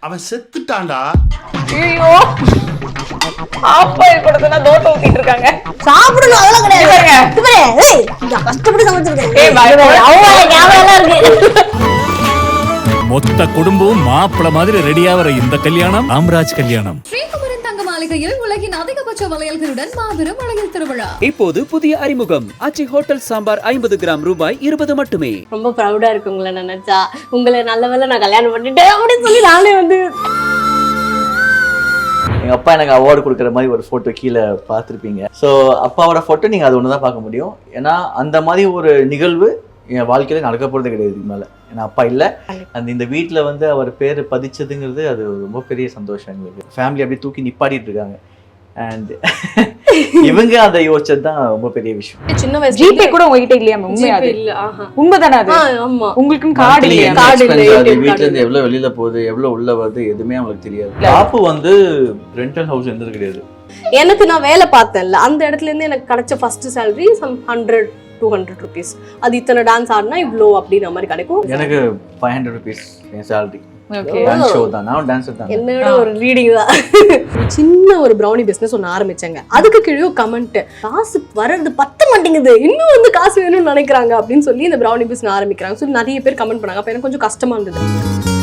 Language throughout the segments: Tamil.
அவன் செத்துட்டான்டா. ஐயோ. ஆஃப் பாயில் கொடுத்தனா தோசை ஊத்திட்டு இருக்காங்க. சாப்பிடணும் அதெல்லாம் கிடையாது. ஏய், கஷ்டப்பட்டு சமைச்சிருக்கேன். ஏய், அவங்க ஞாபகம் இருக்கு. மொத்த குடும்பம் மாப்பிள மாதிரி ரெடியாகிற இந்த கல்யாணம் ராம்ராஜ் கல்யாணம். மாளிகையில் உலகின் அதிகபட்ச வளையல்களுடன் மாபெரும் வளையல் திருவிழா. இப்போது புதிய அறிமுகம். அச்சி ஹோட்டல் சாம்பார் ஐம்பது கிராம் ரூபாய் இருபது மட்டுமே. ரொம்ப ப்ரௌடா இருக்கு உங்களை நினைச்சா. உங்களை நல்ல வேளை நான் கல்யாணம் பண்ணிட்டேன் அப்படின்னு சொல்லி நானே வந்து எங்க அப்பா எனக்கு அவார்டு கொடுக்குற மாதிரி ஒரு போட்டோ கீழே பார்த்துருப்பீங்க. ஸோ அப்பாவோட போட்டோ நீங்க அது ஒன்று தான் பார்க்க முடியும். ஏன்னா அந்த மாதிரி ஒரு நிகழ்வு என் வாழ்க்கையில நடக்க போறது கிடையாது இதுக்கு மேல. ஏன்னா அப்பா இல்லை. அந்த இந்த வீட்ல வந்து அவர் பேர் பதிச்சதுங்கிறது அது ரொம்ப பெரிய சந்தோஷம் எங்களுக்கு. ஃபேமிலி அப்படியே தூக்கி நிப்பாட்டிட்டு இருக்காங்க. அண்ட் இவங்க அதை யோசிச்சது தான் ரொம்ப பெரிய விஷயம். சின்ன வயசு ஜிபே கூட உங்ககிட்ட இல்லையா உண்மையா இல்ல உண்மைதானே அது? ஆமா. உங்களுக்குன்னு கார்டு இல்லையா? card இல்ல, வீட்ல இருந்து எவ்வளவு வெளியில போகுது எவ்வளவு உள்ள வருது எதுவுமே அவங்களுக்கு தெரியாது. பாப்பு வந்து ரெண்டல் ஹவுஸ் இருந்தது கிடையாது. எனக்கு நான் வேலை பார்த்தேன்ல. அந்த இடத்துல இருந்து எனக்கு கிடைச்ச first salary some hundred two hundred rupees அது இத்தனை டான்ஸ் ஆடினா இவ்வளோ அப்படின்ற மாதிரி கிடைக்கும். எனக்கு ஃபைவ் ஹண்ட்ரட் ருபீஸ் என் சேலரி தான். என்னோட ஒரு ரீடிங் தான். சின்ன ஒரு ப்ரௌனி பிசினஸ் ஒன்று ஆரம்பிச்சாங்க. அதுக்கு கீழே கமெண்ட் காசு வர்றது பத்த மாட்டேங்குது. இன்னும் வந்து காசு வேணும்னு நினைக்கிறாங்க அப்படின்னு சொல்லி இந்த ப்ரௌனி பிசினஸ் ஆரம்பிக்கிறாங்க. சொல்லி நிறைய பேர் கமெண்ட் பண்ணாங்க. அப்போ எனக்கு கொஞ்சம் கஷ்டமா இருந்தது.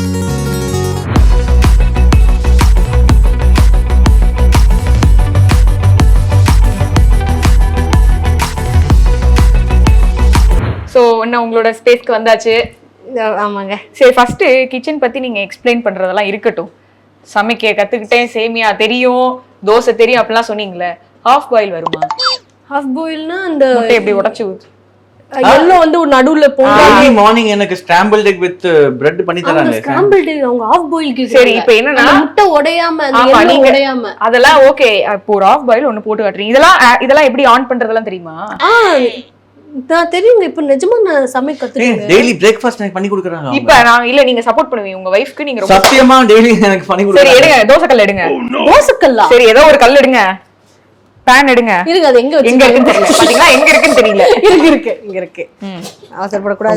என்ன உங்களோட ஸ்பேஸ்க்கு வந்தாச்சு. ஆமாங்க. சரி ஃபர்ஸ்ட் கிச்சன் பத்தி நீங்க எக்ஸ்பிளைன் பண்றதெல்லாம் இருக்கட்டும். சமைக்க கத்துக்கிட்டேன் சேமியா தெரியும் தோசை தெரியும் அப்படிலாம் சொன்னீங்களே ஹாஃப் பாயில் வருமா? ஹாஃப் பாயில்னா அந்த எப்படி உடைச்சு ஊத்து எல்லோ வந்து ஒரு நடுவுல போங்க மார்னிங் எனக்கு ஸ்கிராம்பிள் எக் வித் பிரெட் பண்ணி தராங்க ஸ்கிராம்பிள் அவங்க ஹாஃப் பாயில் சரி இப்போ என்னன்னா முட்டை உடையாம அந்த உடையாம. அதெல்லாம் ஓகே இப்போ ஒரு ஆஃப் பாயில் ஒன்னு போட்டு காட்டுறீங்க. இதெல்லாம் இதெல்லாம் எப்படி ஆன் பண்றதெல்லாம் தெரியுமா? நான் தெரியுங்க இப்ப நிஜமா நான் சமைக்க கத்துக்கிட்டேன். டெய்லி பிரேக்ஃபாஸ்ட் எனக்கு பண்ணி கொடுக்குறாங்க. இப்ப நான் இல்ல நீங்க சப்போர்ட் பண்ணுவீங்க. உங்க வைஃப்க்கு நீங்க ரொம்ப சத்தியமா டெய்லி எனக்கு பண்ணி சரி கொடுக்குறாங்க. எடுங்க தோசை கல் எடுங்க தோசைக்கல்லா? சரி ஏதோ ஒரு கல் எடுங்க. பேன் எடுங்க. இருக்கு அது எங்க எங்க வச்சு இருக்குன்னு தெரியல. பாத்தீங்களா? எங்க இருக்குன்னு தெரியல. இருக்கு இருக்கு இங்க இருக்கு.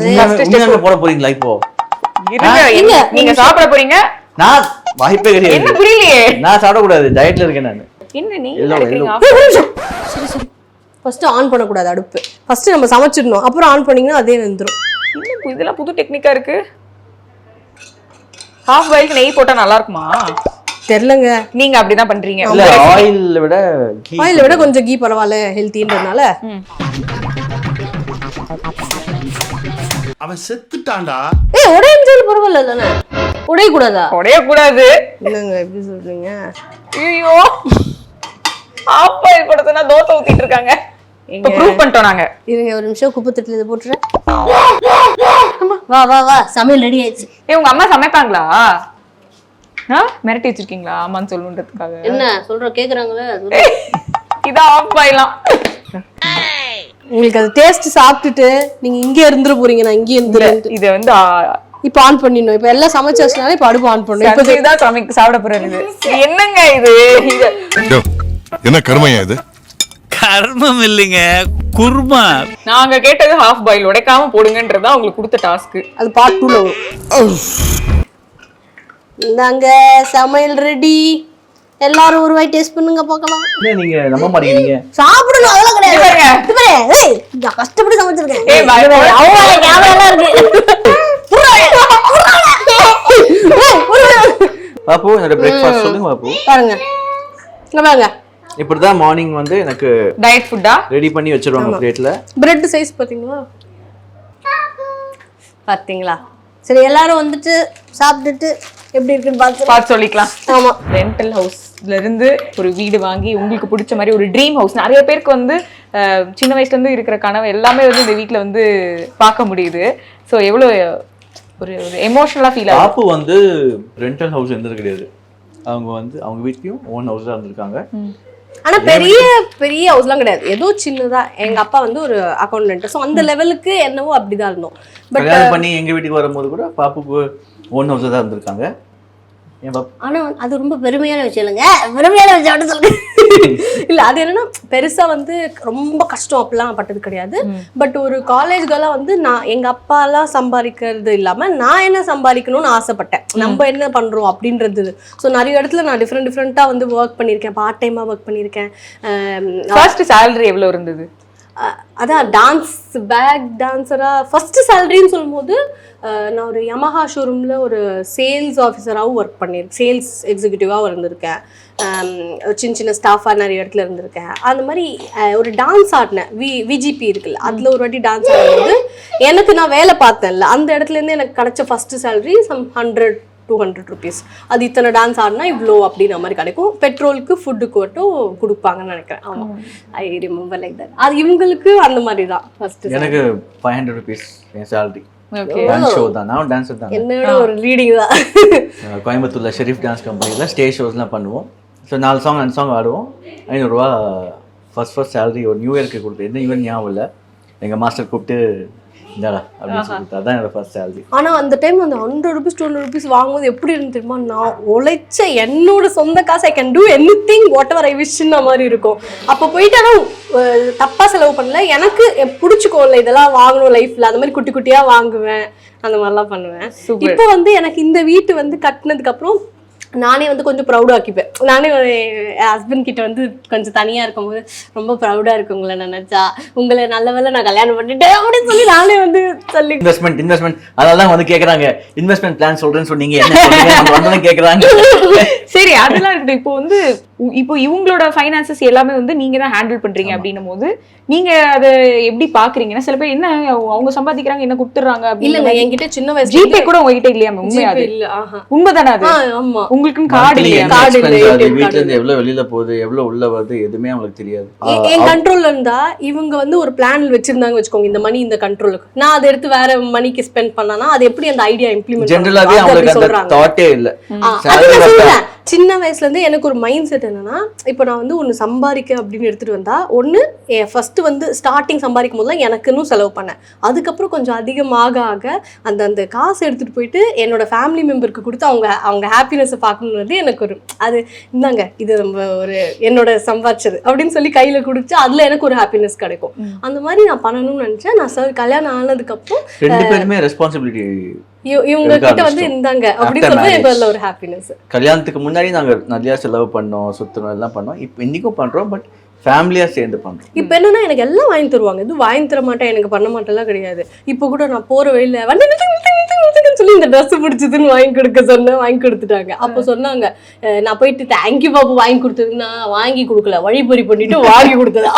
உண்மையாவே- உண்மையாவே போட போறீங்களா இப்போ? இருங்க இருங்க, என்ன- நீங்க சாப்பிட போறீங்க. நான் வாய்ப்பே என்ன கிடையாது புரியலையே? நான் சாப்பிடக்கூடாது. டயட்ல இருக்கேன் நான். என்ன நீ. சரி சரி. ஃபர்ஸ்ட் ஆன் பண்ணக்கூடாது அடுப்பு. ஃபர்ஸ்ட் நம்ம சமைச்சிடணும் அப்புறம் ஆன் பண்ணீங்கன்னா அதே வெந்துரும். என்ன பு- இதெல்லாம் புது டெக்னிக்கா இருக்கு? ஹாஃப் பாயிலுக்கு நெய் போட்டா நல்லா இருக்குமா? தெரிலங்க. நீங்க அப்படிதான் பண்றீங்க. இல்ல ஆயில் விட ghee. ஆயில விட கொஞ்சம் கீ பரவாயில்ல ஹெல்த்தின்றதுனால. அவன் செத்துட்டான்டா. ஏய் உடையஞ்சாலும் பரவாயில்ல தானே? உடையக்கூடாதா? உடைய கூடாது என்னங்க எப்படி சொல்றீங்க? ஐயோ ஹாஃப் பாயில் கொடுத்தனா தோசை ஊத்திட்டு இருக்காங்க. இப்ப ப்ரூவ் பண்ணிட்டோம் நாங்க. இருங்க ஒரு நிமிஷம் குப்பை தட்டில் இதை போட்டுறேன் வா வா வா சமையல் ரெடி ஆயிடுச்சு. ஏ உங்க அம்மா சமைப்பாங்களா? ஆ மிரட்டி வச்சிருக்கீங்களா ஆமான்னு சொல்லணுன்றதுக்காக? என்ன சொல்ற கேக்குறாங்களே இதான் ஆஃப் பாயிலாம் உங்களுக்கு அது டேஸ்ட் சாப்பிட்டுட்டு நீங்க இங்கே இருந்துட போறீங்க நான் இங்கே இருந்துறேன் இது வந்து இப்போ ஆன் பண்ணிடணும். இப்போ எல்லாம் சமைச்சு வச்சனால இப்போ அடுப்பு ஆன் பண்ணணும். இப்போ தான் சமைக்க சாப்பிட போறாரு இது. என்னங்க இது? என்ன கருமையா இது? கர்மம் இல்லைங்க குர்மா. நாங்க கேட்டது ஹாஃப் பாயில் உடைக்காம போடுங்கன்றதா உங்களுக்கு கொடுத்த டாஸ்க் அது பார்ட் டூல வரும். இந்தாங்க சமையல் ரெடி எல்லாரும் ஒரு வாய் டேஸ்ட் பண்ணுங்க பார்க்கலாம். என்ன நீங்க நம்ப மாட்டேங்கிறீங்க சாப்பிடணும் அதெல்லாம் கிடையாது. இது பாருங்க. இது பாரு, ஏய், நான் கஷ்டப்பட்டு சமைச்சிருக்கேன். ஏய், பய- அவங்க எல்லாம் இருக்கு. பாப்பு என்னோட பிரேக்ஃபாஸ்ட் சொல்லுங்க பாப்பு. பாருங்க. இங்க பாருங்க. இப்படிதான் மார்னிங் வந்து எனக்கு டயட் ஃபுட்டா ரெடி பண்ணி வச்சிருவாங்க பிளேட்ல பிரெட் சைஸ் பாத்தீங்களா பாத்தீங்களா சரி எல்லாரும் வந்துட்டு சாப்பிட்டுட்டு எப்படி இருக்குன்னு பார்த்து பார்த்து சொல்லிக்கலாம். ஆமா. ரெண்டல் ஹவுஸ்ல இருந்து ஒரு வீடு வாங்கி உங்களுக்கு பிடிச்ச மாதிரி ஒரு ட்ரீம் ஹவுஸ் நிறைய பேருக்கு வந்து சின்ன வயசுல இருந்து இருக்கிற கனவு எல்லாமே வந்து இந்த வீட்ல வந்து பார்க்க முடியுது. ஸோ எவ்வளோ ஒரு ஒரு எமோஷனலா ஃபீல் ஆகும் பாப்பு வந்து ரெண்டல் ஹவுஸ் இருந்தது கிடையாது. அவங்க வந்து அவங்க வீட்லயும் ஓன் ஹவுஸ் தான் இருந்திருக்காங்க ஆனா பெரிய பெரிய ஹவுஸ்லாம் கிடையாது. ஏதோ சின்னதா. எங்க அப்பா வந்து ஒரு அக்கௌண்டன்ட் ஸோ அந்த லெவலுக்கு என்னவோ அப்படிதான் இருந்தோம். பட் கல்யாணம் பண்ணி எங்க வீட்டுக்கு வரும்போது கூட பாப்புக்கு ஓன் ஹவுஸ் தான் இருந்திருக்காங்க. என் பாப்பா ஆனா அது ரொம்ப பெருமையான விஷயம் இல்லைங்க. பெருமையான விஷயம் சொல்லுங்க இல்ல அது என்னன்னா பெருசா வந்து ரொம்ப கஷ்டம் அப்படிலாம் பட்டது கிடையாது. பட் ஒரு காலேஜ்கெல்லாம் வந்து நான் எங்க அப்பா எல்லாம் சம்பாதிக்கிறது இல்லாம நான் என்ன சம்பாதிக்கணும்னு ஆசைப்பட்டேன். நம்ம என்ன பண்றோம் அப்படின்றது. ஸோ நிறைய இடத்துல நான் டிஃப்ரெண்ட் டிஃப்ரெண்டா வந்து ஒர்க் பண்ணியிருக்கேன் பார்ட் டைமா ஒர்க் பண்ணியிருக்கேன். ஆம், ஃபர்ஸ்ட் salary எவ்வளவு இருந்தது? அதான் டான்ஸ் பேக் டான்ஸராக ஃபஸ்ட்டு சேலரின்னு சொல்லும்போது நான் ஒரு யமஹா ஷோரூமில் ஒரு சேல்ஸ் ஆஃபீஸராகவும் ஒர்க் பண்ணியிருக்கேன் சேல்ஸ் எக்ஸிக்யூட்டிவாக இருந்திருக்கேன். சின்ன சின்ன ஸ்டாஃபாக நிறைய இடத்துல இருந்திருக்கேன். அந்த மாதிரி ஒரு டான்ஸ் ஆடினேன். வி விஜிபி இருக்குல்ல அதில் ஒரு வாட்டி டான்ஸ் ஆடும்போது எனக்கு நான் வேலை பார்த்தேன்ல. அந்த இடத்துலேருந்து எனக்கு கிடச்ச first salary some hundred two hundred rupees அது இத்தனை டான்ஸ் ஆடினா இவ்வளோ அப்படின்ற மாதிரி கிடைக்கும். பெட்ரோலுக்கு ஃபுட்டுக்கு மட்டும் கொடுப்பாங்கன்னு நினைக்கிறேன். ஆமாம் ஐ ரிமெம்பர் லைக் தட் அது இவங்களுக்கு அந்த மாதிரி தான். ஃபர்ஸ்ட் எனக்கு ஃபைவ் ஹண்ட்ரட் ருபீஸ் என் சேலரி ஓகே டான்ஸ் ஷோ தான். நான் டான்ஸர் தான். என்னோட ஒரு ரீடிங் தான். கோயம்புத்தூர்ல ஷெரீஃப் டான்ஸ் கம்பெனியில் ஸ்டேஜ் ஷோஸ்லாம் பண்ணுவோம். ஸோ நாலு சாங் அஞ்சு சாங் ஆடுவோம். ஐநூறுரூவா ஃபர்ஸ்ட் ஃபர்ஸ்ட் சேலரி ஒரு நியூ இயர்க்கு கொடுத்து எந்த இயர் ஞாபகம் இல்லை. எங்கள் மாஸ்டர் கூப்பிட்டு இந்தாடா அப்படின்னு சொல்லிட்டு அதான் என்னோட ஃபர்ஸ்ட் சேலரி ஆனா அந்த டைம் அந்த hundred rupees two hundred rupees வாங்கும்போது எப்படி இருந்து தெரியுமா? நான் உழைச்ச என்னோட சொந்த காசு I can do anything whatever I wish மாதிரி இருக்கும். அப்போ போயிட்டு ஆனால் தப்பா செலவு பண்ணல. எனக்கு பிடிச்சிக்கோல இதெல்லாம் வாங்கணும் லைஃப்ல அந்த மாதிரி குட்டி குட்டியா வாங்குவேன் அந்த மாதிரிலாம் பண்ணுவேன். இப்போ வந்து எனக்கு இந்த வீட்டு வந்து கட்டினதுக்கு அப்புறம் நானே வந்து கொஞ்சம் ப்ரௌடாக ஆக்கிப்பேன். நானே ஹஸ்பண்ட் கிட்ட வந்து கொஞ்சம் தனியாக இருக்கும்போது ரொம்ப ப்ரௌடாக இருக்கு உங்களை நினச்சா உங்களை நல்ல வேளை நான் கல்யாணம் பண்ணிட்டேன் அப்படின்னு சொல்லி நானே வந்து சொல்லி இன்வெஸ்ட்மெண்ட் இன்வெஸ்ட்மெண்ட் அதெல்லாம் தான் வந்து கேட்குறாங்க இன்வெஸ்ட்மெண்ட் பிளான் சொல்கிறேன்னு சொன்னீங்க. கேட்குறாங்க சரி அதெல்லாம் இருக்கட்டும். இப்போ வந்து இப்போ இவங்களோட ஃபைனான்சஸ் எல்லாமே வந்து நீங்க தான் ஹேண்டில் பண்றீங்க அப்படின்னும் போது நீங்க அதை எப்படி பாக்குறீங்கன்னா சில பேர் என்ன அவங்க சம்பாதிக்கிறாங்க என்ன கொடுத்துறாங்க அப்படின்னு என்கிட்ட சின்ன வயசுல ஜிபே கூட உங்ககிட்ட இல்லையா உண்மையா அது? இல்ல உண்மைதானே அது? ஆமா. உங்களுக்குன்னு கார்டு இல்லையா card இல்ல, வீட்ல இருந்து எவ்வளவு வெளியில போகுது எவ்வளவு உள்ள வருது எதுவுமே அவங்களுக்கு தெரியாது. என் கண்ட்ரோல்ல இருந்தா இவங்க வந்து ஒரு பிளான் வச்சிருந்தாங்க வச்சுக்கோங்க இந்த மணி இந்த கண்ட்ரோலுக்கு நான் அதை எடுத்து வேற மணிக்கு ஸ்பெண்ட் பண்ணனா அது எப்படி அந்த ஐடியா இம்ப்ளிமெண்ட் ஜென்ரலாவே அவங்களுக்கு அந்த தாட்டே இல்ல. சின்ன வயசுல இருந்து எனக்கு ஒரு மைண்ட் செட் என்னன்னா இப்போ நான் வந்து ஒன்று சம்பாதிக்க அப்படின்னு எடுத்துட்டு வந்தா ஒன்று ஃபர்ஸ்ட் வந்து ஸ்டார்டிங் சம்பாதிக்கும் போதுலாம் எனக்குன்னு செலவு பண்ணேன். அதுக்கப்புறம் கொஞ்சம் அதிகமாக ஆக அந்த அந்த காசு எடுத்துட்டு போயிட்டு என்னோட ஃபேமிலி மெம்பருக்கு கொடுத்து அவங்க அவங்க ஹாப்பினஸை பார்க்கணுன்றது எனக்கு ஒரு அது இந்தாங்க இது நம்ம ஒரு என்னோட சம்பாதிச்சது அப்படின்னு சொல்லி கையில கொடுத்து அதுல எனக்கு ஒரு ஹாப்பினஸ் கிடைக்கும். அந்த மாதிரி நான் பண்ணணும்னு நினைச்சேன். நான் சார் கல்யாணம் ஆனதுக்கப்புறம் ரெண்டு பேருமே ரெஸ்பான்சிபிலிட்டி இவங்க கிட்ட வந்து. இந்தாங்க அப்படின்னு சொல்றது. அதுல ஒரு ஹாப்பினஸ் கல்யாணத்துக்கு முன்னாடி நாங்க நிறைய செலவு பண்ணோம் சுத்தணும் எல்லாம் பண்ணோம் இப்போ இன்னைக்கும் பண்றோம் பட் ஃபேமிலியா சேர்ந்து பண்றோம். இப்போ என்னன்னா எனக்கு எல்லாம் வாங்கி தருவாங்க. இது வாங்கி தர மாட்டேன் எனக்கு பண்ண மாட்டேன்லாம் கிடையாது. இப்போ கூட நான் போற வழியில நிறுத்துங்கன்னு சொல்லி இந்த ட்ரெஸ் பிடிச்சதுன்னு வாங்கி கொடுக்க சொன்னேன் வாங்கி கொடுத்துட்டாங்க. அப்போ சொன்னாங்க நான் போயிட்டு தேங்க்யூ பாப்பு வாங்கி கொடுத்தது. நான் வாங்கி கொடுக்கல. வழிபறி பண்ணிட்டு வாங்கி கொடுத்ததா?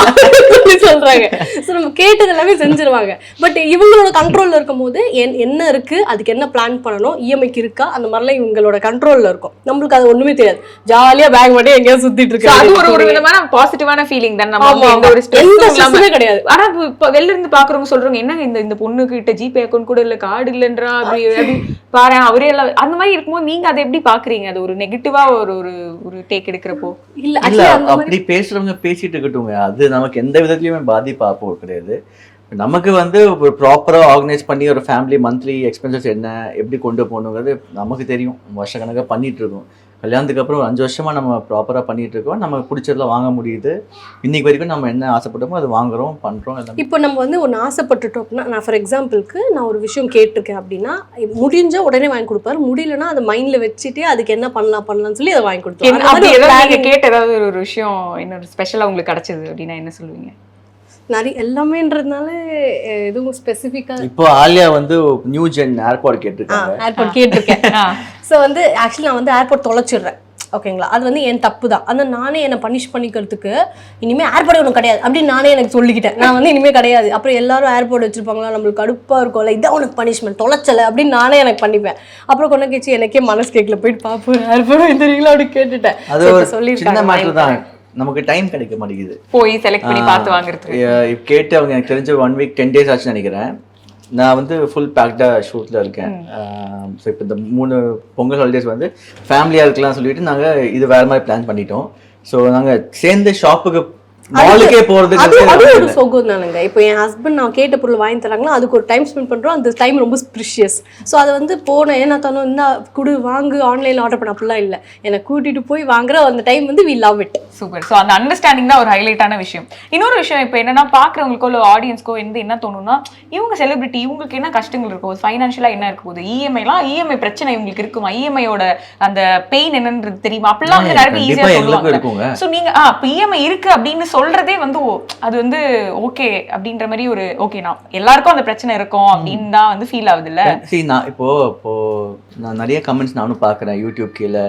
சொல்றாங்க. ஸோ நம்ம கேட்டது எல்லாமே செஞ்சிருவாங்க. பட் இவங்களோட கண்ட்ரோல்ல இருக்கும் போது என் என்ன இருக்கு? அதுக்கு என்ன பிளான் பண்ணணும்? இஎம்ஐக்கு இருக்கா? அந்த மாதிரிலாம் இவங்களோட கண்ட்ரோல்ல இருக்கும். நம்மளுக்கு அது ஒண்ணுமே தெரியாது. ஜாலியா பேக் மட்டும் எங்கேயாவது சுத்திட்டு So, அது ஒரு ஒரு இருக்கு விதமான பாசிட்டிவான ஃபீலிங் தான். நம்ம எந்த ஒரு ஸ்ட்ரெஸ் கிடையாது. ஆனா இப்ப- வெளில இருந்து பாக்குறவங்க சொல்றாங்க என்னங்க இந்த இந்த பொண்ணு கிட்ட ஜிபே அக்கௌண்ட் கூட இல்ல கார்டு இல்லன்றா? அப்படி அப்படி பாரு அவரே எல்லாம் அந்த மாதிரி இருக்கும்போது நீங்க அதை எப்படி பாக்குறீங்க? அது ஒரு நெகட்டிவா ஒரு ஒரு ஒரு டேக் எடுக்கிறப்போ? இல்ல இல்ல அப்படி பேசுறவங்க பேசிட்டு இருக்கட்டுங்க அது நமக்கு எந்த விதத்துலயுமே பாதிப்பு அப்போ கிடையாது. நமக்கு வந்து ஒரு ப்ராப்பரா ஆர்கனைஸ் பண்ணி ஒரு ஃபேமிலி மந்த்லி எக்ஸ்பென்சஸ் என்ன எப்படி கொண்டு போகணுங்கிறது நமக்கு தெரியும். வருஷ கணக்காக பண்ணிட்டு இருக்கோம். கல்யாணத்துக்கு அப்புறம் ஒரு அஞ்சு வருஷமா நம்ம ப்ராப்பரா பண்ணிட்டு இருக்கோம். நம்ம பிடிச்சதெல்லாம் வாங்க முடியுது. இன்னைக்கு வரைக்கும் நம்ம என்ன ஆசைப்பட்டோமோ அது வாங்குறோம் பண்றோம் எல்லாமே. இப்போ நம்ம வந்து ஒன்று ஆசைப்பட்டுட்டோம் அப்படின்னா நான் ஃபார் எக்ஸாம்பிளுக்கு நான் ஒரு விஷயம் கேட்டிருக்கேன் அப்படின்னா முடிஞ்ச உடனே வாங்கி கொடுப்பாரு. முடியலன்னா அதை மைண்ட்ல வச்சுட்டு அதுக்கு என்ன பண்ணலாம் பண்ணலாம்னு சொல்லி அதை வாங்கி என்ன- ஒரு planning. கேட்ட ஏதாவது ஒரு ஒரு விஷயம் இன்னொரு ஸ்பெஷலா உங்களுக்கு கிடைச்சது அப்படின்னா என்ன சொல்லுவீங்க? நிறைய எல்லாமேன்றதுனால எதுவும் ஸ்பெசிஃபிக்காக இப்போ ஆலியா வந்து நியூ ஜென் ஏர்பாட் கேட்டிருக்காங்க. ஏர்போர்ட் கேட்டிருக்கேன். ஸோ வந்து ஆக்சுவலி நான் வந்து ஏர்போர்ட் தொலைச்சிடுறேன். ஓகேங்களா அது வந்து என் தப்பு தான் அந்த நானே என்னை பனிஷ் பண்ணிக்கிறதுக்கு இனிமேல் ஏர்போர்ட் ஒன்றும் கிடையாது. அப்படின்னு நானே எனக்கு சொல்லிக்கிட்டேன். நான் வந்து இனிமேல் கிடையாது. அப்புறம் எல்லாரும் ஏர்போர்ட் வச்சிருப்பாங்களா? நம்மளுக்கு கடுப்பாக இருக்கும்ல. இதான் உனக்கு பனிஷ்மெண்ட் தொலைச்சலை அப்படின்னு நானே எனக்கு பண்ணிப்பேன். அப்புறம் கொண்டு கேச்சு எனக்கே மனசு கேட்கல. போயிட்டு பார்ப்போம் ஏர்போர்ட் தெரியுங்களா அப்படி கேட்டுட்டேன். அது தரேன். நமக்கு டைம் கிடைக்க மாட்டேங்குது. போய் செலக்ட் பண்ணி பார்த்து இப்ப கேட்டு அவங்க எனக்கு தெரிஞ்ச ஒன் வீக் டென் டேஸ் ஆச்சுன்னு நினைக்கிறேன். நான் வந்து ஃபுல் பேக்டாக ஷூட்டில் இருக்கேன். ஸோ இப்போ இந்த மூணு பொங்கல் ஹாலிடேஸ் வந்து ஃபேமிலியாக இருக்கலாம் சொல்லிட்டு நாங்கள் இது வேறு மாதிரி பிளான் பண்ணிட்டோம். ஸோ நாங்கள் சேர்ந்து ஷாப்புக்கு மாலுக்கே போறதுக்கு அது ஒரு. சொகம் தானுங்க. இப்போ என் ஹஸ்பண்ட் நான் கேட்ட பொருள் வாங்கி தராங்கன்னா அதுக்கு ஒரு டைம் ஸ்பெண்ட் பண்றோம் அந்த டைம் ரொம்ப ப்ரிஷியஸ் ஸோ அதை வந்து போனேன் ஏன்னா தானோ இந்த குடு வாங்கு ஆன்லைன்ல ஆர்டர் பண்ண அப்படிலாம் இல்லை. என்னை கூட்டிட்டு போய் வாங்குற அந்த டைம் வந்து we love it super so அந்த அண்டர்ஸ்டாண்டிங் தான் ஒரு ஹைலைட்டான விஷயம். இன்னொரு விஷயம் இப்போ என்னன்னா பார்க்குறவங்களுக்கோ இல்லை ஆடியன்ஸ்க்கோ வந்து என்ன தோணும்னா இவங்க செலிபிரிட்டி இவங்களுக்கு என்ன கஷ்டங்கள் இருக்கும் ஃபைனான்ஷியலாக என்ன இருக்க போகுது இஎம்ஐலாம் இஎம்ஐ பிரச்சனை இவங்களுக்கு இருக்குமா? இஎம்ஐயோட அந்த பெயின் என்னன்றது தெரியுமா? அப்படிலாம் வந்து நிறைய ஈஸியாக சொல்லுவாங்க ஸோ நீங்க ஆ இப்போ இஎம்ஐ இருக்கு அப்படின்னு சொல்றதே வந்து அது வந்து ஓகே அப்படின்ற மாதிரி ஒரு ஓகே நான் எல்லாருக்கும் அந்த பிரச்சனை இருக்கும் அப்படின்னு தான் வந்து ஃபீல் ஆகுது இல்ல சரி நான் இப்போ இப்போ நான் நிறைய கமெண்ட்ஸ் நானும் பார்க்குறேன் யூடியூப் கீழே.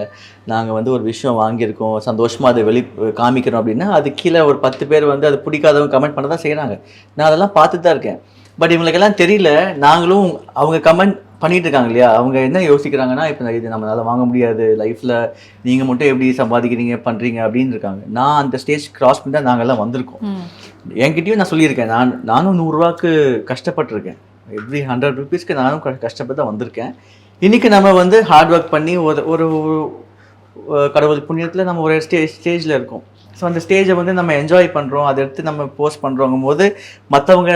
நாங்கள் வந்து ஒரு விஷயம் வாங்கியிருக்கோம் சந்தோஷமா அதை வெளி காமிக்கிறோம் அப்படின்னா அது கீழே ஒரு பத்து பேர் வந்து அது பிடிக்காதவங்க கமெண்ட் பண்ண தான் செய்கிறாங்க நான் அதெல்லாம் பார்த்துட்டு தான் இருக்கேன். பட் இவங்களுக்கெல்லாம் தெரியல. நாங்களும் அவங்க கமெண்ட் பண்ணிட்டு இருக்காங்க இல்லையா அவங்க என்ன யோசிக்கிறாங்கன்னா இப்போ இது நம்மளால வாங்க முடியாது லைஃப்பில் நீங்கள் மட்டும் எப்படி சம்பாதிக்கிறீங்க பண்ணுறீங்க அப்படின்னு இருக்காங்க நான் அந்த ஸ்டேஜ் கிராஸ் பண்ணி தான் நாங்கள்லாம் வந்திருக்கோம். என்கிட்டயும் நான் சொல்லியிருக்கேன். நான் நானும் நூறுரூவாக்கு கஷ்டப்பட்டிருக்கேன். எவ்ரி ஹண்ட்ரட் ருபீஸ்க்கு நானும் கஷ்டப்பட்டு தான் வந்திருக்கேன். இன்னைக்கு நம்ம வந்து ஹார்ட் ஒர்க் பண்ணி ஒரு ஒரு ஒரு கடவுள் புண்ணியத்தில் நம்ம ஒரு ஸ்டேஜ் ஸ்டேஜில் இருக்கோம். ஸோ அந்த ஸ்டேஜை வந்து நம்ம என்ஜாய் பண்ணுறோம் அதை எடுத்து நம்ம போஸ்ட் பண்ணுறோங்கும் போது மற்றவங்க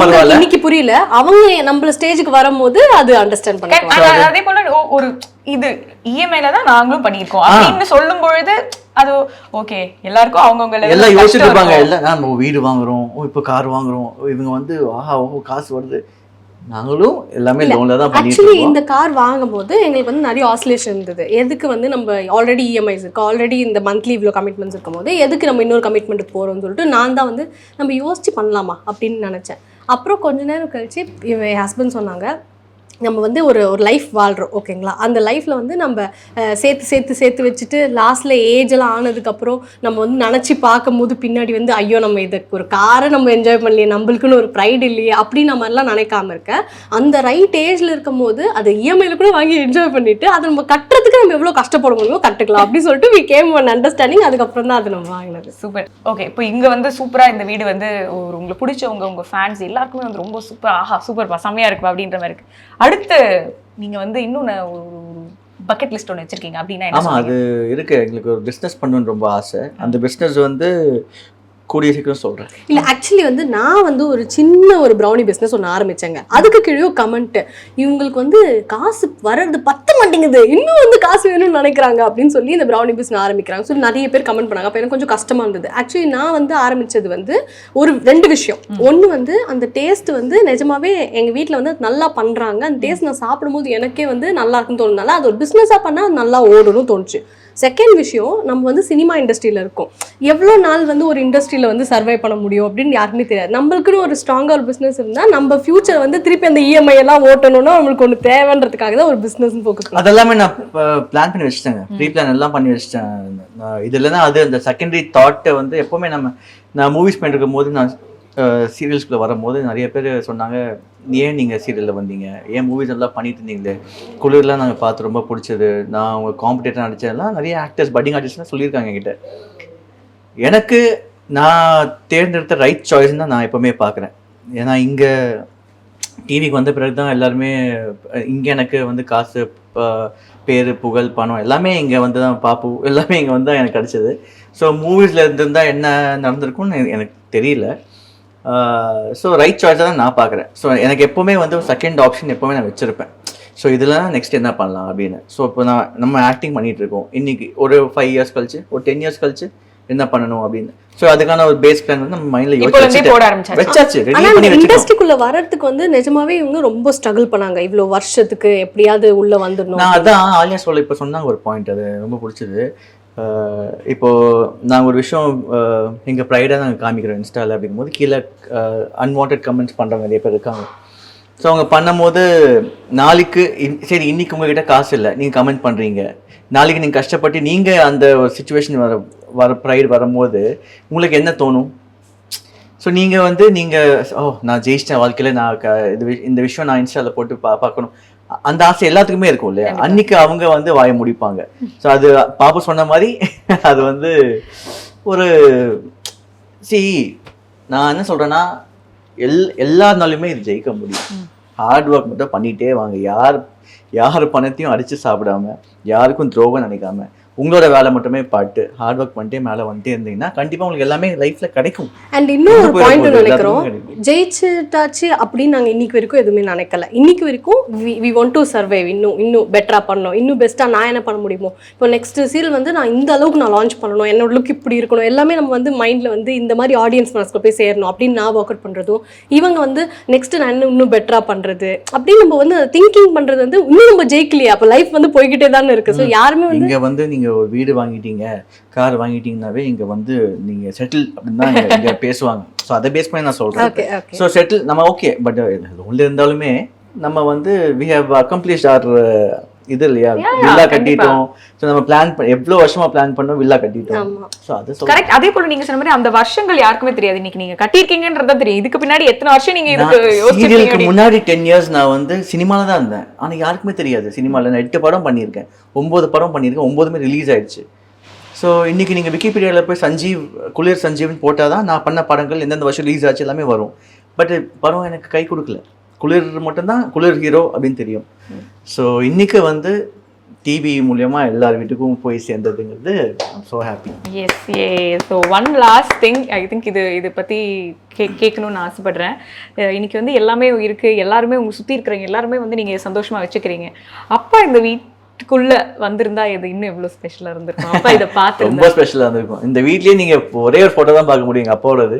பரவாயில்ல. இன்னைக்கு புரியல. அவங்க நம்மள ஸ்டேஜுக்கு வரும்போது அது அண்டர்ஸ்டாண்ட் பண்ணிக்குவாங்க. ஆனா, அதே போல ஒரு இது இஎம்ஐல தான் நாங்களும் பண்ணியிருக்கோம். அப்படின்னு சொல்லும் பொழுது அது ஓகே எல்லாருக்கும் அவங்கவுங்க எல்லாம் யோசிச்சுட்டு இருப்பாங்க. எல்லாம் நம்ம வீடு வாங்குறோம். ஓ இப்போ கார் வாங்குறோம். இவங்க வந்து ஆஹா ஓ காசு வருது. நாங்களும் எல்லாமே லோன்ல தான் பண்ணிட்டு ஆக்சுவலி இந்த கார் வாங்கும்போது எங்களுக்கு வந்து நிறைய ஆசிலேஷன் இருந்தது. எதுக்கு வந்து நம்ம ஆல்ரெடி இஎம்ஐஸ் இருக்கு? ஆல்ரெடி இந்த மந்த்லி இவ்வளோ கமிட்மெண்ட்ஸ் இருக்கும் போது எதுக்கு நம்ம இன்னொரு கமிட்மெண்ட் போகிறோம்னு சொல்லிட்டு நான் தான் வந்து நம்ம யோசிச்சு பண்ணலாமா அப்படின்னு நினச்சேன். அப்புறம் கொஞ்ச நேரம் கழிச்சு இவன் என் ஹஸ்பண்ட் சொன்னாங்க நம்ம வந்து ஒரு ஒரு லைஃப் வாழ்கிறோம் ஓகேங்களா அந்த லைஃப்பில் வந்து நம்ம சேர்த்து சேர்த்து சேர்த்து வச்சுட்டு லாஸ்ட்டில் ஏஜ் எல்லாம் ஆனதுக்கப்புறம் நம்ம வந்து நினச்சி பார்க்கும்போது பின்னாடி வந்து ஐயோ நம்ம இதுக்கு ஒரு காரை நம்ம என்ஜாய் பண்ணலையே நம்மளுக்குன்னு ஒரு ப்ரைடு இல்லையே அப்படின்னு நம்ம நினைக்காம இருக்க அந்த ரைட் ஏஜில் இருக்கும் போது அதை இஎம்ஐயில் கூட வாங்கி என்ஜாய் பண்ணிவிட்டு அதை நம்ம கட்டுறதுக்கு நம்ம எவ்வளோ கஷ்டப்பட முடியுமோ கட்டுக்கலாம் அப்படின்னு சொல்லிட்டு வி கேம் ஒன் அண்டர்ஸ்டாண்டிங் அதுக்கப்புறம் தான் அது நம்ம வாங்கினது. சூப்பர் ஓகே இப்போ இங்கே வந்து சூப்பராக இந்த வீடு வந்து ஒரு உங்களுக்கு பிடிச்சவங்க உங்கள் ஃபேன்ஸ் எல்லாருக்குமே வந்து ரொம்ப சூப்பர் ஆஹா சூப்பர்ப்பா செம்மையாக இருக்கும் அப்படின்ற மாதிரி இருக்குது அடுத்து நீங்க வந்து இன்னும் ந- ஒரு பக்கெட் லிஸ்ட் ஒன்று வச்சிருக்கீங்க. அப்படின்னா என்ன ஆமா அது? இருக்கு. எங்களுக்கு ஒரு பிஸ்னஸ் பண்ணணும்னு ரொம்ப ஆசை. அந்த பிஸ்னஸ் வந்து கூடிய சீக்கிரம் சொல்றேன். இல்ல ஆக்சுவலி வந்து நான் வந்து ஒரு சின்ன ஒரு ப்ரௌனி பிஸ்னஸ் ஒன்று ஆரம்பிச்சேங்க. அதுக்கு கீழே கமெண்ட் இவங்களுக்கு வந்து காசு வர்றது பத்த மாட்டேங்குது. இன்னும் வந்து காசு வேணும்னு நினைக்கிறாங்க அப்படின்னு சொல்லி இந்த ப்ரௌனி பிஸ்னஸ் ஆரம்பிக்கிறாங்க. சொல்லி நிறைய பேர் கமெண்ட் பண்ணாங்க. அப்போ எனக்கு கொஞ்சம் கஷ்டமா இருந்தது. ஆக்சுவலி நான் வந்து ஆரம்பிச்சது வந்து ஒரு ரெண்டு விஷயம். ஒன்று வந்து அந்த டேஸ்ட் வந்து நிஜமாவே எங்க வீட்டில் வந்து நல்லா பண்றாங்க. அந்த டேஸ்ட் நான் சாப்பிடும்போது எனக்கே வந்து நல்லா இருக்குன்னு தோணுனால அது ஒரு பிஸ்னஸாக பண்ணால் நல்லா ஓடணும்னு தோணுச்சு. செகண்ட் விஷயம் நம்ம வந்து சினிமா இண்டஸ்ட்ரியில் இருக்கோம். எவ்வளோ நாள் வந்து ஒரு இண்டஸ்ட்ரியில் வந்து சர்வை பண்ண முடியும் அப்படின்னு யாருக்குமே தெரியாது. நம்மளுக்குன்னு ஒரு ஸ்ட்ராங்காக ஒரு பிஸ்னஸ் இருந்தால் நம்ம ஃபியூச்சர் வந்து திருப்பி அந்த இஎம்ஐ எல்லாம் ஓட்டணும்னா நம்மளுக்கு ஒன்று தேவைன்றதுக்காக தான் ஒரு பிஸ்னஸ் பண்ணுவோம் அதெல்லாமே நான் பிளான் பண்ணி வச்சிட்டேங்க. ப்ரீ பிளான் எல்லாம் பண்ணி வச்சிட்டேன். இதுல தான் அது அந்த செகண்டரி தாட்டை வந்து எப்பவுமே நம்ம நான் மூவிஸ் பண்ணிட்டு இருக்கும் போது நான் சீரியல்ஸ்குள்ளே வரும்போது நிறைய பேர் சொன்னாங்க ஏன் நீங்கள் சீரியலில் வந்தீங்க? ஏன் மூவிஸ் எல்லாம் பண்ணிட்டு இருந்தீங்களே? குளிர்லாம் நாங்கள் பார்த்து ரொம்ப பிடிச்சது. நான் அவங்க காம்படிட்டர் நடித்ததெல்லாம் நிறைய ஆக்டர்ஸ் பட்டிங் ஆர்டிஸ்ட்லாம் சொல்லியிருக்காங்க என்கிட்ட. எனக்கு நான் தேர்ந்தெடுத்த ரைட் சாய்ஸ் தான் நான் எப்போவுமே பார்க்குறேன். ஏன்னா இங்கே டிவிக்கு வந்த பிறகு தான் எல்லாருமே இங்கே எனக்கு வந்து காசு ப- புகழ் பணம் எல்லாமே இங்கே வந்து தான் பாப்பு எல்லாமே இங்கே வந்து தான் எனக்கு கிடச்சிது. ஸோ மூவிஸில் இருந்திருந்தால் என்ன நடந்திருக்கும்னு எனக்கு தெரியல. ஸோ ரைட் சாய்ஸை தான் நான் பார்க்குறேன். ஸோ எனக்கு எப்போவுமே வந்து செகண்ட் ஆப்ஷன் எப்போவுமே நான் வச்சுருப்பேன். ஸோ இதில் நெக்ஸ்ட் என்ன பண்ணலாம் அப்படின்னு. ஸோ இப்போ நான் நம்ம ஆக்டிங் பண்ணிட்டு இருக்கோம். இன்னைக்கு ஒரு ஃபைவ் இயர்ஸ் கழிச்சு ஒரு டென் இயர்ஸ் கழிச்சு என்ன பண்ணணும் அப்படின்னு. ஸோ அதுக்கான ஒரு பேஸ் பிளான் வந்து நம்ம மைண்டில் யோசிச்சு. வச்சாச்சு. ரெடி பண்ணி இண்டஸ்ட்ரிக்குள்ள வர்றதுக்கு வந்து நிஜமாவே இவங்க ரொம்ப ஸ்ட்ரகிள் பண்ணாங்க. இவ்வளோ வருஷத்துக்கு எப்படியாவது உள்ள வந்துடணும். நான் அதான் ஆலியா சொல்ல இப்போ சொன்னாங்க ஒரு பாயிண்ட் அது ரொம்ப பிடிச்சது. இப்போது இப்போ நாங்கள் ஒரு விஷயம் எங்கள் ப்ரைடாக நாங்கள் காமிக்கிறோம் இன்ஸ்டாவில் அப்படிங்கும்போது கீழே அன்வான்ட் கமெண்ட்ஸ் பண்ணுறவங்க நிறைய பேர் இருக்காங்க. ஸோ அவங்க பண்ணும்போது நாளைக்கு இன்- சரி இன்னைக்கு உங்ககிட்ட காசு இல்லை நீங்கள் கமெண்ட் பண்ணுறீங்க நாளைக்கு நீங்கள் கஷ்டப்பட்டு நீங்கள் அந்த ஒரு சுச்சுவேஷன் வர வர ப்ரைடு வரும்போது உங்களுக்கு என்ன தோணும்? ஸோ நீங்கள் வந்து நீங்கள் ஓ நான் ஜெயிச்சிட்டேன் வாழ்க்கையில் நான் க இது இந்த விஷயம் நான் இன்ஸ்டாவில் போட்டு பா பார்க்கணும். அந்த ஆசை எல்லாத்துக்குமே இருக்கும் இல்லையா? அன்னைக்கு அவங்க வந்து வாய முடிப்பாங்க. ஸோ அது பாப்பா சொன்ன மாதிரி அது வந்து ஒரு சி நான் என்ன சொல்கிறேன்னா எல் எல்லாருனாலுமே இது ஜெயிக்க முடியும். ஹார்ட் ஒர்க் மட்டும் பண்ணிகிட்டே வாங்க. யார் யார் பணத்தையும் அடித்து சாப்பிடாம யாருக்கும் துரோகம் நினைக்காம உங்களோட வேலை மட்டுமே பாட்டு ஹார்ட் ஒர்க் பண்ணிட்டே மேலே வந்துட்டே இருந்தீங்கன்னா கண்டிப்பா உங்களுக்கு எல்லாமே லைஃப்ல கிடைக்கும். அண்ட் இன்னும் ஒரு பாயிண்ட் நினைக்கிறோம். ஜெயிச்சுட்டாச்சு அப்படின்னு நாங்க இன்னைக்கு வரைக்கும் எதுவுமே நினைக்கல. இன்னைக்கு வரைக்கும் வி வாண்ட் டு சர்வைவ் இன்னும் இன்னும் பெட்டரா பண்ணணும். இன்னும் பெஸ்ட்டா நான் என்ன பண்ண முடியுமோ. இப்போ நெக்ஸ்ட் சீரியல் வந்து நான் இந்த அளவுக்கு நான் லான்ச் பண்ணணும். என்னோட லுக் இப்படி இருக்கணும். எல்லாமே நம்ம வந்து மைண்ட்ல வந்து இந்த மாதிரி ஆடியன்ஸ் மனசுக்கு போய் சேரணும் அப்படின்னு நான் ஒர்க் அவுட் பண்றதும் இவங்க வந்து நெக்ஸ்ட் நான் இன்னும் இன்னும் பெட்டரா பண்றது அப்படின்னு நம்ம வந்து திங்கிங் பண்றது வந்து இன்னும் நம்ம ஜெயிக்கலையா. அப்போ லைஃப் வந்து போய்கிட்டே தானே இருக்கு. ஸோ யாருமே வந்து இங்க வந்து நீங்க ஒரு வீடு வாங்கிட்டீங்க கார் வாங்கிட்டீங்கன்னாவே இங்க வந்து நீங்க செட்டில் அப்படின்னு தான் இங்க- பேசுவாங்க. ஸோ அதை பேஸ் பண்ணி நான் ஓகே ஸோ செட்டில் நம்ம ஓகே பட் உள்ள இருந்தாலுமே நம்ம வந்து வி ஹவ் அக்கம்ப்ளிஷ் ஆர் இது இல்லையா? வில்லா. கட்டிட்டோம். ஸோ நம்ம பிளான் எவ்வளோ வருஷமா பிளான் பண்ணோம்? வில்லா கட்டிட்டோம். ஸோ அதை கரெக்ட் அதே போல நீங்க சொன்ன மாதிரி அந்த வருஷங்கள் யாருக்குமே தெரியாது. இன்னைக்கு நீங்க கட்டியிருக்கீங்கன்றதா தெரியும். இதுக்கு பின்னாடி எத்தனை வருஷம் நீங்க இதுக்கு முன்னாடி டென் இயர்ஸ் நான் வந்து சினிமால தான் இருந்தேன். ஆனா யாருக்குமே தெரியாது. சினிமால நான் எட்டு படம் பண்ணியிருக்கேன். ஒன்பது படம் பண்ணியிருக்கேன். ஒன்பதுமே ரிலீஸ் ஆயிடுச்சு. ஸோ இன்னைக்கு நீங்க விக்கிபீடியாவில் போய் சஞ்சீவ் குளிர் சஞ்சீவ்னு போட்டால் தான் நான் பண்ண படங்கள் எந்தெந்த வருஷம் ரிலீஸ் ஆச்சு எல்லாமே வரும். பட் படம் எனக்கு கை கொடுக்கல. குளிர் மட்டும்தான் குளிர் ஹீரோ அப்படின்னு தெரியும். ஸோ இன்னைக்கு வந்து டிவி மூலியமா எல்லார் வீட்டுக்கும் போய் சேர்ந்ததுங்கிறது so happy yes ah so one last thing I think இது இதை பற்றி கே கேட்கணும்னு ஆசைப்படுறேன். இன்னைக்கு வந்து எல்லாமே இருக்கு. எல்லாருமே உங்க சுற்றி இருக்கிறவங்க எல்லாருமே வந்து நீங்கள் சந்தோஷமா வச்சுக்கிறீங்க. அப்பா இந்த வீட்டுக்குள்ள வந்திருந்தா இது இன்னும் எவ்வளோ ஸ்பெஷலாக இருந்திருக்கும்? அப்பா இதை ரொம்ப பார்த்து ஸ்பெஷலாக இருந்திருக்கும். இந்த வீட்லயே நீங்க ஒரே ஒரு ஃபோட்டோ தான் பார்க்க முடியும் எங்க அப்பாவோடது.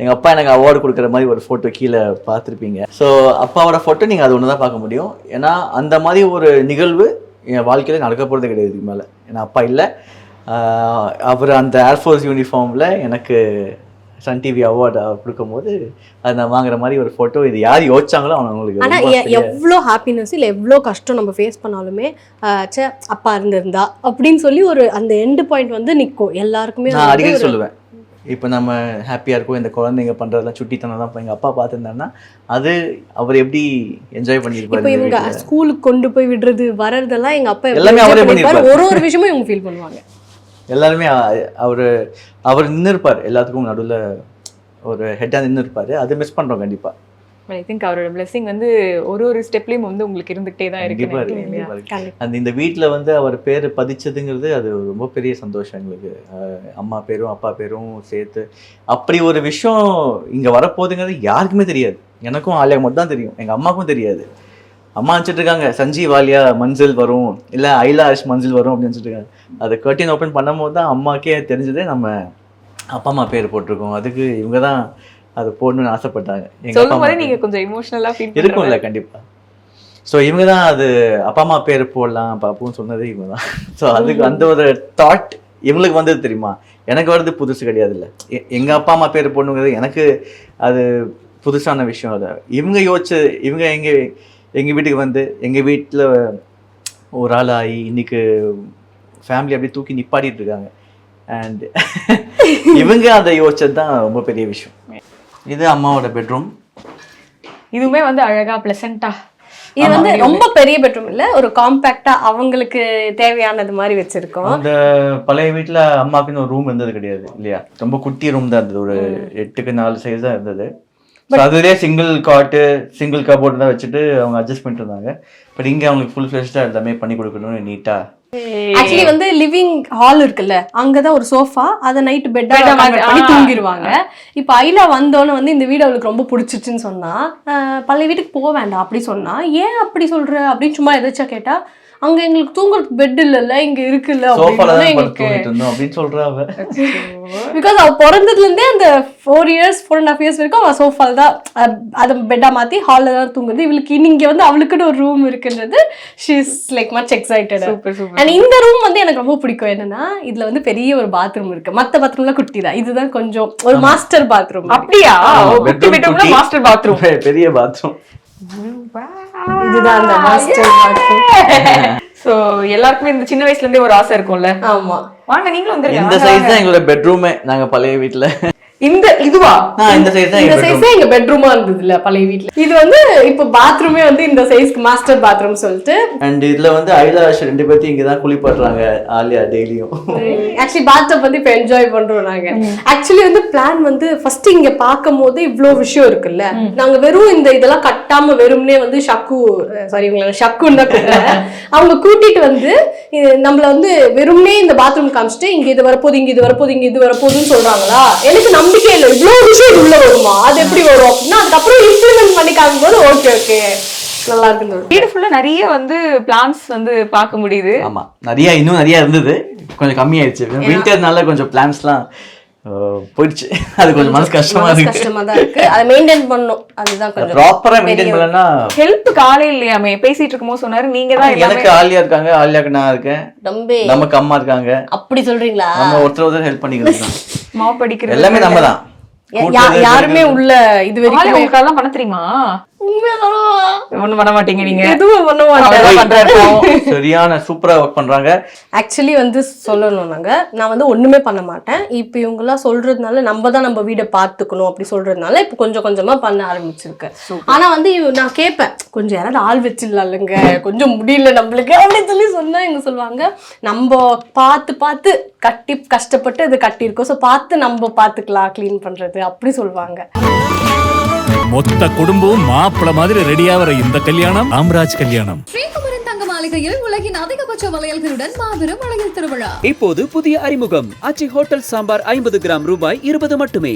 எங்க அப்பா எனக்கு அவார்டு கொடுக்குற மாதிரி ஒரு ஃபோட்டோ கீழே பார்த்துருப்பீங்க. ஸோ அப்பாவோட ஃபோட்டோ நீங்க அது ஒன்று தான் பார்க்க முடியும். ஏன்னா அந்த மாதிரி ஒரு நிகழ்வு என் வாழ்க்கையில நடக்க போகிறது கிடையாது இதுக்கு மேலே. ஏன்னா அப்பா இல்லை. அவர் அந்த ஏர்ஃபோர்ஸ் யூனிஃபார்மில் எனக்கு சன் டிவி அவார்டு கொடுக்கும்போது அது நான் வாங்குற மாதிரி ஒரு ஃபோட்டோ இது யார் யோசிச்சாங்களோ அவங்களுக்கு ஆனா ரொம்ப எ- பெரிய- எவ்வளோ ஹாப்பினஸ் இல்லை எவ்வளோ கஷ்டம் நம்ம ஃபேஸ் பண்ணாலுமே ச்சே அப்பா இருந்திருந்தா அப்படின்னு சொல்லி ஒரு அந்த எண்டு பாயிண்ட் வந்து நிற்கும் எல்லாருக்குமே நான் அடிக்கடி சொல்லுவேன். இப்போ நம்ம ஹாப்பியாக இருக்கோம் இந்த குழந்தைங்க பண்ணுறதெல்லாம் சுட்டித்தனம் தான் எங்கள் அப்பா பார்த்துருந்தாருன்னா அது அவர் எப்படி என்ஜாய் பண்ணியிருப்பாரு இப்போ இவங்க. ஸ்கூலுக்கு கொண்டு போய் விடுறதெல்லாம் எங்க அப்பா எவ்வளவு எல்லாமே அவரே. பண்ணியிருப்பாரு. ஒரு ஒரு விஷயமும் இவங்க ஃபீல் பண்ணுவாங்க எல்லாருமே அவர் அவர் நின்று இருப்பார் எல்லாத்துக்கும் நடுவில் ஒரு ஹெட்டாக நின்று இருப்பார் அதை மிஸ் பண்ணுறோம் கண்டிப்பாக ஐ திங்க் அவரோட blessing வந்து ஒரு ஒரு ஸ்டெப்லேயும் வந்து உங்களுக்கு இருந்துகிட்டே தான் இருக்கு அந்த இந்த வீட்டில் வந்து அவர் பேர் பதிச்சதுங்கிறது அது ரொம்ப பெரிய சந்தோஷம் எங்களுக்கு. அம்மா பேரும் அப்பா பேரும் சேர்த்து அப்படி ஒரு விஷயம் இங்கே வரப்போகுதுங்கிறது யாருக்குமே தெரியாது. எனக்கும் ஆலியா மட்டும் தான் தெரியும். எங்கள் அம்மாவுக்கும் தெரியாது. அம்மா வச்சுட்டு இருக்காங்க சஞ்சீவ் ஆலியா மஞ்சள் வரும். இல்லை ஐலாஷ் மஞ்சள் வரும். அப்படின்னு இருக்காங்க. அதை கர்ட்டின் ஓப்பன் பண்ணும்போது தான் அம்மாக்கே தெரிஞ்சதே நம்ம அப்பா அம்மா பேர் போட்டிருக்கோம். அதுக்கு இவங்க தான் அதை போடணும்னு ஆசைப்பட்டாங்க. சொல்லும் போதே. நீங்க கொஞ்சம் இமோஷனலா ஃபீல் இருக்கும்ல கண்டிப்பா. ஸோ இவங்க தான் அது அப்பா அம்மா பேர் போடலாம் பாப்புன்னு சொன்னது இவங்க தான் ஸோ அதுக்கு அந்த ஒரு தாட் இவங்களுக்கு வந்தது தெரியுமா? எனக்கு வர்றது புதுசு கிடையாது இல்லை எங்க அப்பா அம்மா பேர் போடணுங்கிறது எனக்கு அது புதுசான விஷயம். இல்லை இவங்க யோசிச்சு இவங்க எங்க எங்க வீட்டுக்கு வந்து எங்க வீட்டில் ஒரு ஆள் ஆகி இன்னைக்கு ஃபேமிலி அப்படியே தூக்கி நிப்பாட்டிட்டு இருக்காங்க. அண்ட் இவங்க அதை யோசிச்சது தான் ரொம்ப பெரிய விஷயம். இது அம்மாவோட பெட்ரூம் இதுவுமே வந்து அழகா பிளசண்டா இது வந்து ரொம்ப பெரிய பெட்ரூம் இல்ல ஒரு காம்பாக்டா அவங்களுக்கு தேவையானது மாதிரி வச்சிருக்கோம். அந்த பழைய வீட்ல அம்மாக்குன்னு ஒரு ரூம் இருந்தது கிடையாது இல்லையா? ரொம்ப குட்டி ரூம் தான் இருந்தது ஒரு எட்டுக்கு நாலு சைஸ் தான் இருந்தது. அதுலேயே சிங்கிள் காட்டு சிங்கிள் கபோர்டு தான் வச்சுட்டு அவங்க அட்ஜஸ்ட் பண்ணிட்டு இருந்தாங்க. பட் இங்கே அவங்களுக்கு ஃபுல் ஃப்ரெஷ்டாக எல்லாமே பண்ணி கொடுக்கணும்னு நீட்டாக ஆக்சுவலி வந்து லிவிங் ஹால் இருக்குல்ல அங்கதான் ஒரு சோஃபா அதை நைட் பெட்டா பண்ணி. தூங்கிடுவாங்க இப்போ ஐலா வந்தோன்னு வந்து இந்த வீடு அவளுக்கு ரொம்ப பிடிச்சிச்சுன்னு சொன்னா பழைய வீட்டுக்கு போக வேண்டாம் அப்படி சொன்னா ஏன் அப்படி சொல்ற? அப்படின்னு சும்மா எதாச்சா கேட்டா அங்க எங்களுக்கு தூங்குறதுக்கு பெட் இல்லைல்ல இங்க இருக்குல்ல சோஃபால அப்படின்னு எங்களுக்கு சொல்றா அவ. பிகாஸ் அவ பிறந்ததுல இருந்தே அந்த four years four and half years வரைக்கும் அவள் சோஃபால் தான் அதை பெட்டா மாத்தி ஹாலில் தான் தூங்குது இவளுக்கு இங்க வந்து அவளுக்குன்னு ஒரு ரூம் இருக்குன்றது she is like much excited super super and இந்த ரூம் வந்து எனக்கு ரொம்ப பிடிக்கும். என்னன்னா இதுல வந்து பெரிய ஒரு பாத்ரூம் இருக்கு. மத்த பாத்ரூம்ல குட்டி தான். இதுதான் கொஞ்சம் ஒரு மாஸ்டர் பாத்ரூம் அப்படியா. மாஸ்டர் பாத்ரூம் பெரிய பாத்ரூம் இதுதான் அந்த மாஸ்டர் சோ எல்லாருக்குமே இந்த சின்ன வயசுல இருந்தே ஒரு ஆசை இருக்கும்ல? ஆமா. வாங்க நீங்களும் இந்த வந்துருங்க சைஸ் தான் எங்களோட பெட்ரூமே நாங்க பழைய வீட்ல. இந்த இதுவா? நான் இந்த இந்த சைஸ் எங்க பெட்ரூமா இருந்ததுல பழைய வீட்ல. இது வந்து இப்ப பாத்ரூமே வந்து இந்த சைஸ்க்கு மாஸ்டர் பாத்ரூம் சொல்லிட்டு. அண்ட் இதுல வந்து ஐலாஷ் ரெண்டு பேர்த்தையும் இங்க தான் குளிப்பாட்டுறாங்க ஆலியா டெய்லியும். ஆக்சுவலி பாத்டப் வந்து இப்ப என்ஜாய் பண்றோம் நாங்க. ஆக்சுவலி வந்து பிளான் வந்து ஃபர்ஸ்ட் இங்க பார்க்கும் போது இவ்ளோ விஷயம் இருக்குல்ல. நாங்க வெறும் இந்த இதெல்லாம் கட்டாம வெறும்னே வந்து ஷக்கு சாரி உங்களை ஷக்குன்னு. அவங்க கூட்டிட்டு வந்து நம்மள வந்து வெறும்னே இந்த பாத்ரூம் காமிச்சிட்டு இங்க இது வரப்போகுது இங்க இது வரப்போகுது இங்க இது வரப்போகுதுன்னு சொல்றாங்களா? எனக்கு நம்பிக்கை இல்லை. இவ்வளவு விஷயம் உள்ள வருமா? அது எப்படி வரும்? அப்படின்னா அதுக்கப்புறம் இம்ப்ளிமெண்ட் பண்ணி காமிக்கும்போது ஓகே ஓகே நல்லா தோணுது. வீடு ஃபுல்லா நிறைய வந்து பிளான்ஸ் வந்து பார்க்க முடியுது. ஆமா. நிறைய இன்னும் நிறைய இருந்தது. கொஞ்சம் கம்மியாயிடுச்சு. விண்டர்னால கொஞ்சம் பிளான்ஸ்லாம் போயிடுச்சு. அது கொஞ்சம் மனசு கஷ்டமா இருக்கு. கஷ்டமா தான் இருக்கு. அதை மெயின்டைன் பண்ணும் அதுதான் கொஞ்சம் ப்ராப்பரா மெயின்டைன் பண்ணலன்னா ஹெல்ப் காலே இல்லையாமே பேசிட்டு இருக்கும்போது சொன்னாரு நீங்க தான் எனக்கு ஆலியா இருக்காங்க ஆலியாக்கு நான் இருக்கேன். நமக்கு அம்மா இருக்காங்க. அப்படி சொல்றீங்களா? நம்ம ஒருத்தர் ஒருத்தர் ஹெல்ப் பண்ணிக்கிறோம் மாப் அடிக்கிறது எல்லாமே நம்ம தான் யாருமே உள்ள இது வரைக்கும் உங்களுக்கு அதெல்லாம் பண்ண தெரியுமா? ஒண்ணும் பண்ண மாட்டீங்க நீங்க. எதுவும் பண்ண மாட்டேன். சரியான சூப்பரா ஒர்க் பண்றாங்க. ஆக்சுவலி வந்து சொல்லணும் நாங்க. நான் வந்து ஒண்ணுமே பண்ண மாட்டேன். இப்போ இவங்கெல்லாம் சொல்றதுனால நம்ம தான் நம்ம வீடை பார்த்துக்கணும் அப்படி சொல்றதுனால இப்போ கொஞ்சம் கொஞ்சமா பண்ண ஆரம்பிச்சிருக்கேன் ஆனா வந்து நான் கேட்பேன் கொஞ்சம் யாராவது ஆள் வச்சிடலாம்லங்க. கொஞ்சம் முடியல நம்மளுக்கு. அப்படின்னு சொல்லி சொன்னா இவங்க சொல்லுவாங்க நம்ம பார்த்து பார்த்து கட்டி கஷ்டப்பட்டு அது கட்டியிருக்கோம். ஸோ பார்த்து நம்ம பார்த்துக்கலாம் க்ளீன் பண்றது. அப்படி சொல்லுவாங்க. மொத்த குடும்பமும் மாப்பிள மாதிரி ரெடியாகிற இந்த கல்யாணம் ராம்ராஜ் கல்யாணம். ஸ்ரீகுமரன் தங்க மாளிகையில் உலகின் அதிகபட்ச வளையல்களுடன் மாபெரும் வளையல் திருவிழா. இப்போது புதிய அறிமுகம். ஆச்சி ஹோட்டல் சாம்பார் ஐம்பது கிராம் ரூபாய் இருபது மட்டுமே.